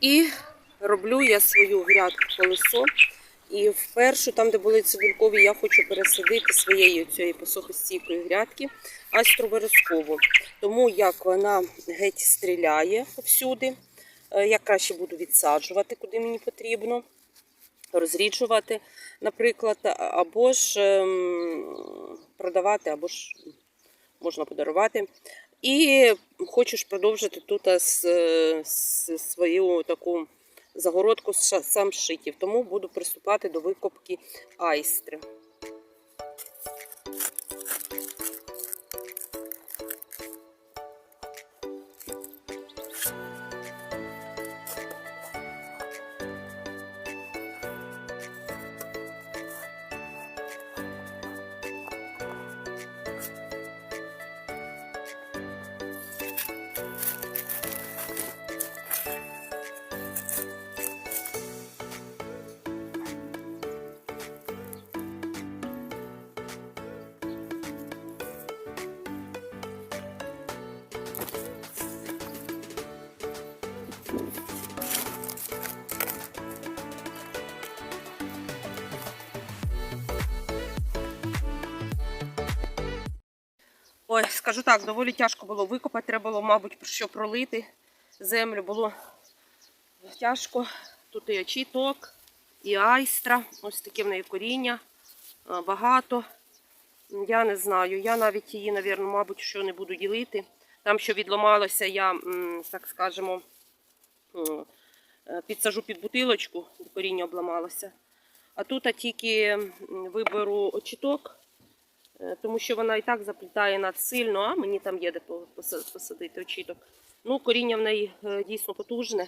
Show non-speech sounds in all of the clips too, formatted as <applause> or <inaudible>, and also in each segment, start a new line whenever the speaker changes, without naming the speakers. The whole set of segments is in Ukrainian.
І роблю я свою грядку колесо. І в першу, там, де були цибулькові, я хочу пересадити своєї цієї посухостійкої грядки астроберезкову. Тому як вона геть стріляє всюди, е, я краще буду відсаджувати, куди мені потрібно, розріджувати, наприклад, або ж ем, продавати, або ж можна подарувати. І хочу продовжити тут с- е, с- свою таку загородку з самшитів, тому буду приступати до викопки айстри. Ой, скажу так, доволі тяжко було викопати, треба було, мабуть, що пролити землю. Було тяжко. Тут і очіток, і айстра, ось таке в неї коріння, багато. Я не знаю, я навіть її, напевно, мабуть, що не буду ділити. Там, що відламалося, я, так скажемо, е, підсажу під бутилочку, коріння обламалося. А тут а тільки виберу очіток, тому що вона і так заплітає надсильно, а мені там є де посадити очіток. Ну, коріння в неї е, дійсно потужне.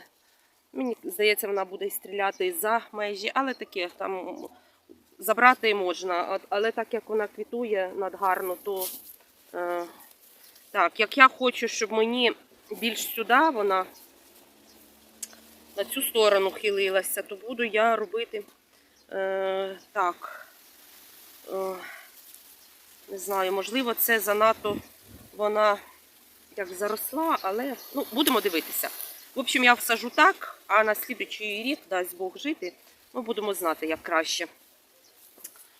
Мені здається, вона буде стріляти за межі, але таке там забрати можна. Але так як вона квітує надгарно, то е, так, як я хочу, щоб мені більш сюди вона на цю сторону хилилася, то буду я робити е, так. Е, не знаю, можливо, це занадто вона як заросла, але ну, будемо дивитися. В общем, я всажу так, а на слідуючий рік, дасть Бог жити, ми будемо знати, як краще.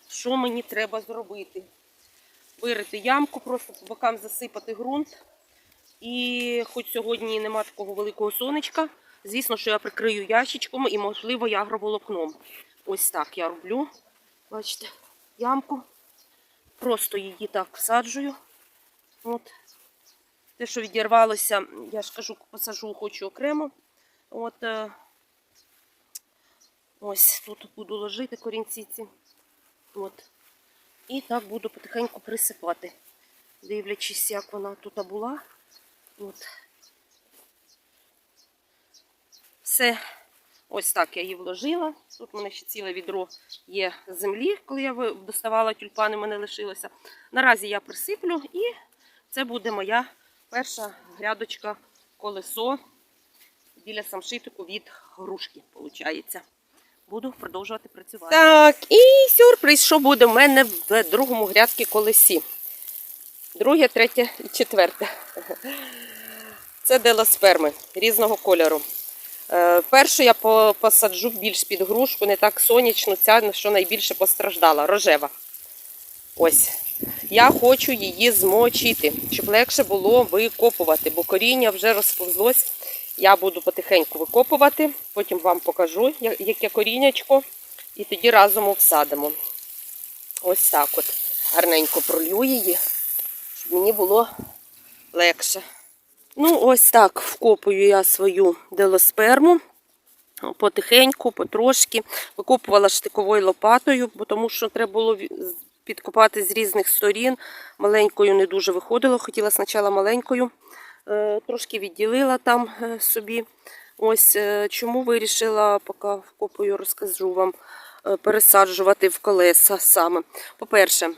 Що мені треба зробити? Вирити ямку, просто по бокам засипати ґрунт. І хоч сьогодні нема такого великого сонечка, звісно, що я прикрию ящичком і, можливо, і агроволокном. Ось так я роблю. Бачите, ямку. Просто її так всаджую. От. Те, що відірвалося, я ж кажу, посажу хочу окремо. От, е, ось тут буду ложити корінці ці. От. І так буду потихеньку присипати, дивлячись, як вона тут була. От. Все. Ось так я її вложила. Тут у мене ще ціле відро є землі, коли я доставала тюльпани, мене лишилося. Наразі я присиплю і це буде моя перша грядочка колесо біля самшитику від грушки, виходить. Буду продовжувати працювати. Так, і сюрприз, що буде в мене в другому грядці колесі. Друге, третє і четверте. Це делосперми різного кольору. Е, Першу я посаджу більш під грушку, не так сонячну, ця, що найбільше постраждала, рожева. Ось. Я хочу її змочити, щоб легше було викопувати, бо коріння вже розповзлось. Я буду потихеньку викопувати, потім вам покажу, яке коріннячко, і тоді разом всадимо. Ось так от. Гарненько пролью її, щоб мені було легше. Ну, ось так вкопую я свою делосперму. Потихеньку, потрошки. Викопувала штиковою лопатою, бо тому що треба було підкопати з різних сторін. Маленькою не дуже виходило. Хотіла спочатку маленькою. Е, Трошки відділила там е, собі. Ось е, чому вирішила, поки вкопую, розкажу вам, пересаджувати в колеса саме. По-перше,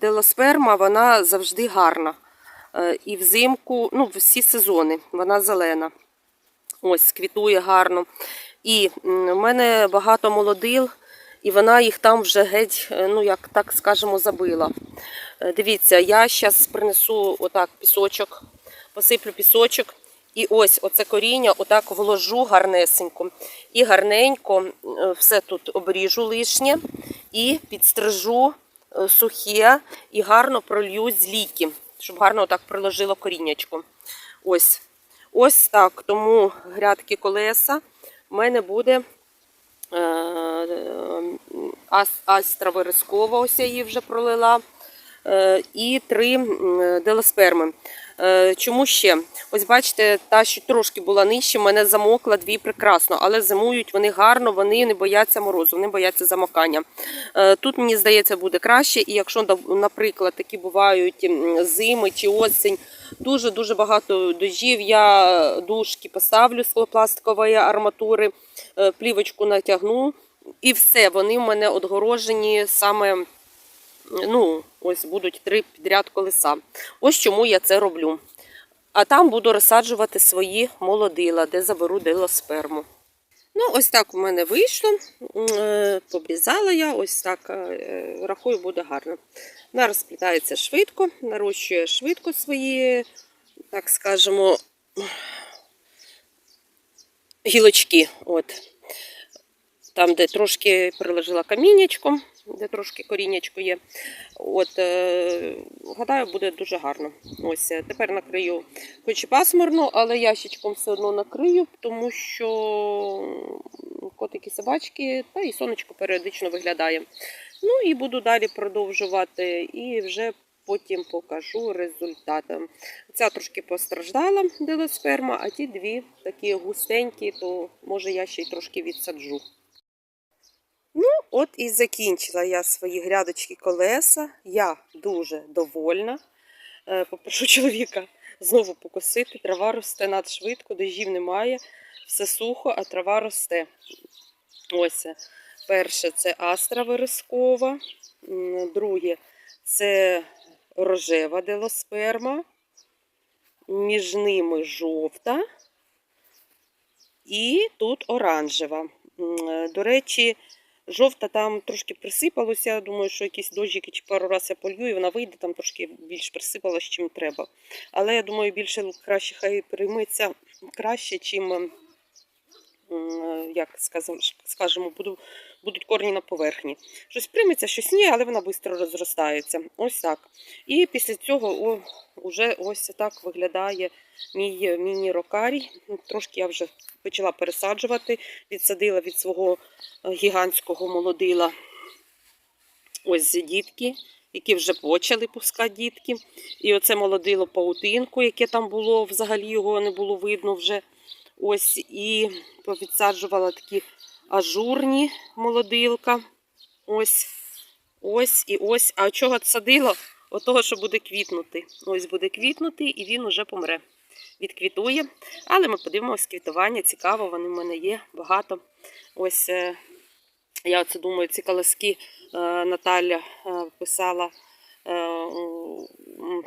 делосперма вона завжди гарна. Е, І взимку, ну, всі сезони, вона зелена. Ось, квітує гарно. І в мене багато молодил, і вона їх там вже геть, е, ну як так скажемо, забила. Е, Дивіться, я зараз принесу отак пісочок, посиплю пісочок І ось оце коріння отак вложу гарнесенько. І гарненько все тут обріжу лишнє і підстрижу сухе і гарно пролью з ліки, щоб гарно так приложило коріннячко. Ось. Ось так. Тому грядки колеса в мене буде е, ас- астра верескова, ось я її вже пролила. Е, і три делосперми. Е, Чому ще? Ось бачите, та, що трошки була нижче, мене замокла дві прекрасно, але зимують вони гарно, вони не бояться морозу, вони бояться замокання. Е, Тут, мені здається, буде краще. І якщо, наприклад, такі бувають зими чи осінь, дуже-дуже багато дождів, я дужки поставлю з пластикової арматури, е, плівочку натягну, і все, вони в мене отгорожені саме ну, ось будуть три підряд колеса. Ось чому я це роблю. А там буду розсаджувати свої молодила, де заберу дилосперму. Ну, ось так у мене вийшло. Е, Побрізала я, ось так, е, рахую, буде гарно. Вона розплітається швидко, нарощує швидко свої, так скажемо, гілочки. От. Там, де трошки приложила каміннячком, де трошки коріннячко є. От, е, гадаю, буде дуже гарно. Ось е, тепер накрию, хоч і пасмурно, але ящичком все одно накрию, тому що котики, собачки, та і сонечко періодично виглядає. Ну і буду далі продовжувати і вже потім покажу результати. Ця трошки постраждала делосперма, а ті дві такі густенькі, то може я ще й трошки відсаджу. Ну, от і закінчила я свої грядочки колеса. Я дуже довольна. Е, Попрошу <laughs> чоловіка знову покосити. Трава росте надшвидко, дождів немає, все сухо, а трава росте. Ось перше це астра верескова, друге це рожева делосперма, між ними жовта і тут оранжева. Е, До речі, Жовта там трошки присипалося. Думаю, що якісь дощики чи пару разів я полью, і вона вийде, там трошки більш присипалася, чим треба. Але я думаю, більше краще хай прийметься краще, чим, м, як скажемо, буду, будуть корні на поверхні. Щось прийметься, щось ні, але вона швидко розростається. Ось так. І після цього о, уже ось так виглядає мій міні-рокарій. Трошки я вже почала пересаджувати, відсадила від свого е, гігантського молодила. Ось дітки, які вже почали пускати дітки. І оце молодило паутинку, яке там було, взагалі його не було видно вже. Ось і повідсаджувала такі ажурні молодилка. Ось, ось і ось. А чого садила? От того, що буде квітнути. Ось буде квітнути, і він уже помре. Відквітує. Але ми подивимося квітування. Цікаво, вони в мене є багато. Ось е, я оце думаю, ці колоски е, Наталя е, писала,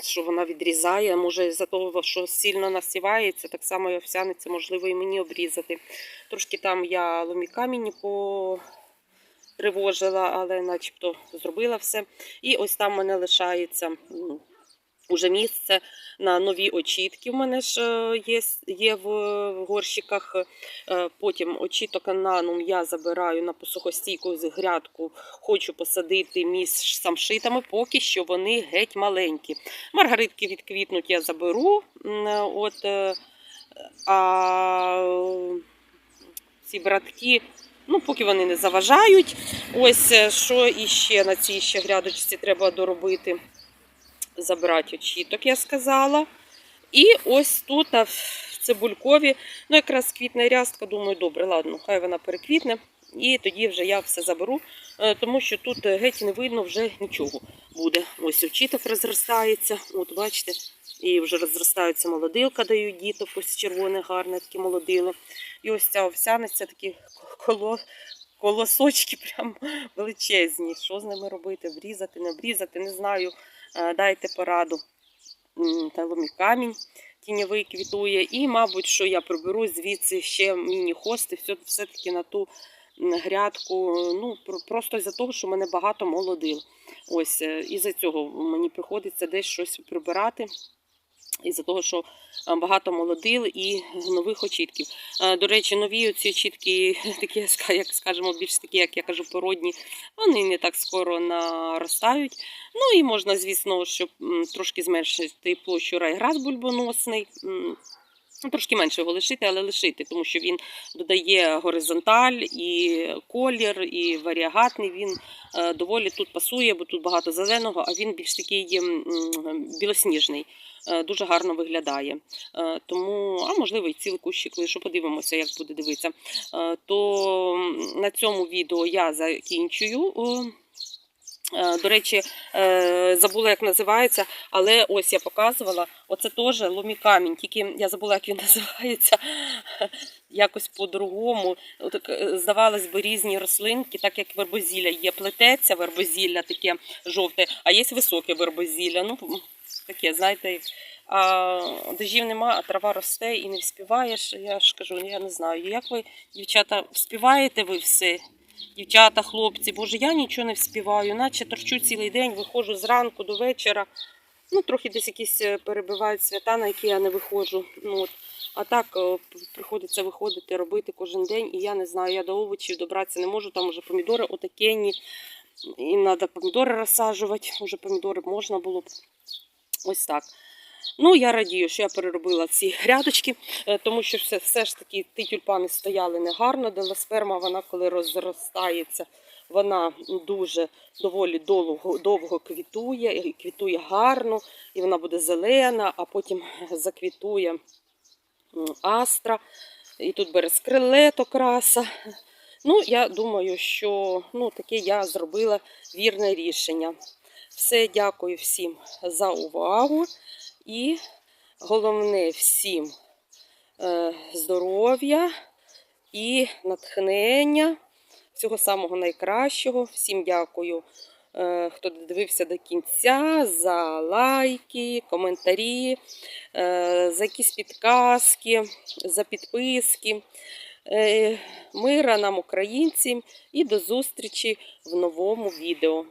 що вона відрізає. Може, з-за того, що сильно насівається, так само і овсяниця, можливо, і мені обрізати. Трошки там я ломікамінь потривожила, але начебто зробила все. І ось там в мене лишається. Уже місце на нові очітки в мене ж е, є, є в горщиках. Е, Потім очіток ананум я забираю на посухостійку з грядку. Хочу посадити між самшитами, поки що вони геть маленькі. Маргаритки відквітнуть я заберу. Е, От, е, а ці братки, ну, поки вони не заважають. Ось е, що іще на цій ще грядочці треба доробити забрати очіток, я сказала. І ось тут в цибулькові, ну якраз квітна рястка, думаю, добре, ладно, хай вона переквітне. І тоді вже я все заберу, е, тому що тут е, геть не видно вже нічого буде. Ось очіток розростається, от бачите, і вже розростаються молодилка, дають діток, ось червоне, гарне таке молодило. І ось ця овсяниця такі коло, колосочки прям <laughs> величезні. Що з ними робити? Врізати, не врізати, не знаю. Е, Дайте пораду. М, камінь тіньовий квітує. І, мабуть, що я приберу звідси ще міні-хости, все, все-таки на ту грядку. Ну, просто з-за того, що мене багато молодил. Ось, І із-за цього мені приходиться десь щось прибирати. Із-за того, що е, багато молодил і нових очітків. Е, До речі, нові ці очітки, <laughs> такі, як скажемо, більш такі, як я кажу, породні, вони не так скоро наростають. Ну і можна, звісно, щоб трошки зменшити площу райграс бульбоносний. ну, Трошки менше його лишити, але лишити, тому що він додає горизонталь і колір, і варіагатний. Він е, доволі тут пасує, бо тут багато зеленого, а він більш такий білосніжний. Е, Дуже гарно виглядає. Е, Тому, а можливо, і цілий кущик лишу, подивимося, як буде дивитися. Е, То на цьому відео я закінчую. До речі, забула, як називається, але ось я показувала. Оце теж ломікамінь, тільки я забула, як він <laughs> називається. Якось по-другому. Здавалось би, різні рослинки, так як вербозілля є плететься, вербозілля таке жовте, а є високе вербозілля. Ну, таке, знаєте, а дождів нема, а трава росте і не вспіваєш. Я ж кажу, я не знаю. Як ви, дівчата, вспіваєте ви все? Дівчата, хлопці, боже, я нічого не вспіваю, наче торчу цілий день, виходжу зранку до вечора. Ну, трохи десь якісь е, перебивають свята, на які я не виходжу. Ну, от. А так е, приходиться виходити, робити кожен день. І я не знаю, я до овочів добратися не можу. Там уже помідори отакенні. І треба помідори розсаджувати. Уже помідори можна було б. Ось так. Ну, я радію, що я переробила ці грядочки, е, тому що все, все ж таки ті тюльпани стояли негарно. Делосперма, вона коли розростається, вона дуже доволі довго, довго квітує, і квітує гарно, і вона буде зелена, а потім заквітує астра, і тут берескрилет окраса. Ну, я думаю, що ну, таке я зробила вірне рішення. Все, дякую всім за увагу. І головне всім е, здоров'я і натхнення. Всього самого найкращого. Всім дякую, е, хто дивився до кінця, за лайки, коментарі, е, за якісь підказки, за підписки. Мира нам, українцям, і до зустрічі в новому відео.